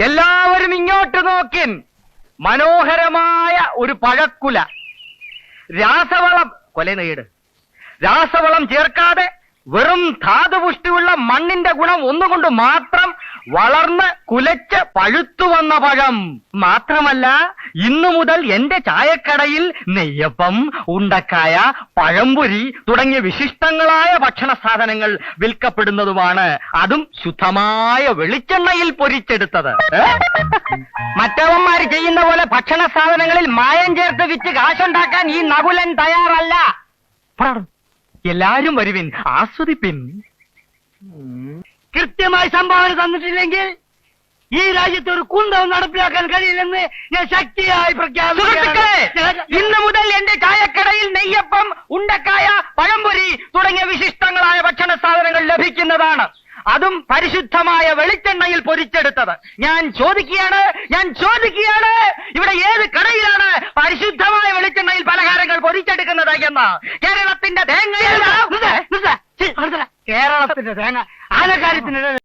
എല്ലാവരും ഇങ്ങോട്ട് നോക്കിൻ. മനോഹരമായ ഒരു പഴക്കുല. രാസവളം കൊല നെയ്ട് രാസവളം ചേർക്കാതെ വെറും ധാതുപുഷ്ടിയുള്ള മണ്ണിന്റെ ഗുണം ഒന്നുകൊണ്ട് മാത്രം വളർന്ന് കുലച്ച് പഴുത്തു വന്ന പഴം. മാത്രമല്ല ഇന്നു മുതൽ എന്റെ ചായക്കടയിൽ നെയ്യപ്പം ഉണ്ടക്കായ പഴംപൊരി തുടങ്ങിയ വിശിഷ്ടങ്ങളായ ഭക്ഷണ സാധനങ്ങൾ വിൽക്കപ്പെടുന്നതുമാണ്. അതും ശുദ്ധമായ വെളിച്ചെണ്ണയിൽ പൊരിച്ചെടുത്തത്. മറ്റവന്മാർ ചെയ്യുന്ന പോലെ ഭക്ഷണ സാധനങ്ങളിൽ മായം ചേർത്ത് വിറ്റ് കാശുണ്ടാക്കാൻ ഈ നകുലൻ തയ്യാറല്ല. എല്ലാരും വരുവിൻ. ആസ്വദിപ്പിൻ. കൃത്യമായി സംഭാവന തന്നിട്ടില്ലെങ്കിൽ ഈ രാജ്യത്ത് ഒരു കുന്തവും നടപ്പിലാക്കാൻ കഴിയില്ലെന്ന് ഞാൻ ശക്തിയായി പ്രഖ്യാപിക്കുന്നു ഇന്ന് മുതൽ എന്റെ ചായക്കടയിൽ നെയ്യപ്പം ഉണ്ടക്കായ പഴംപൊരി തുടങ്ങിയ വിശിഷ്ടങ്ങളായ ഭക്ഷണ സാധനങ്ങൾ ലഭിക്കുന്നതാണ്. അതും പരിശുദ്ധമായ വെളിച്ചെണ്ണയിൽ പൊരിച്ചെടുത്തത്. ഞാൻ ചോദിക്കുകയാണ് ഞാൻ ചോദിക്കുകയാണ് ഇവിടെ ഏത് കടയിലാണ് പരിശുദ്ധമായ വെളിച്ചെണ്ണയിൽ പലഹാരങ്ങൾ പൊരിച്ചെടുക്കുന്നത് എന്ന്? കേരളത്തിന്റെ തേങ്ങ കേരളത്തിന്റെ തേങ്ങ. ആനക്കാര്യത്തിന്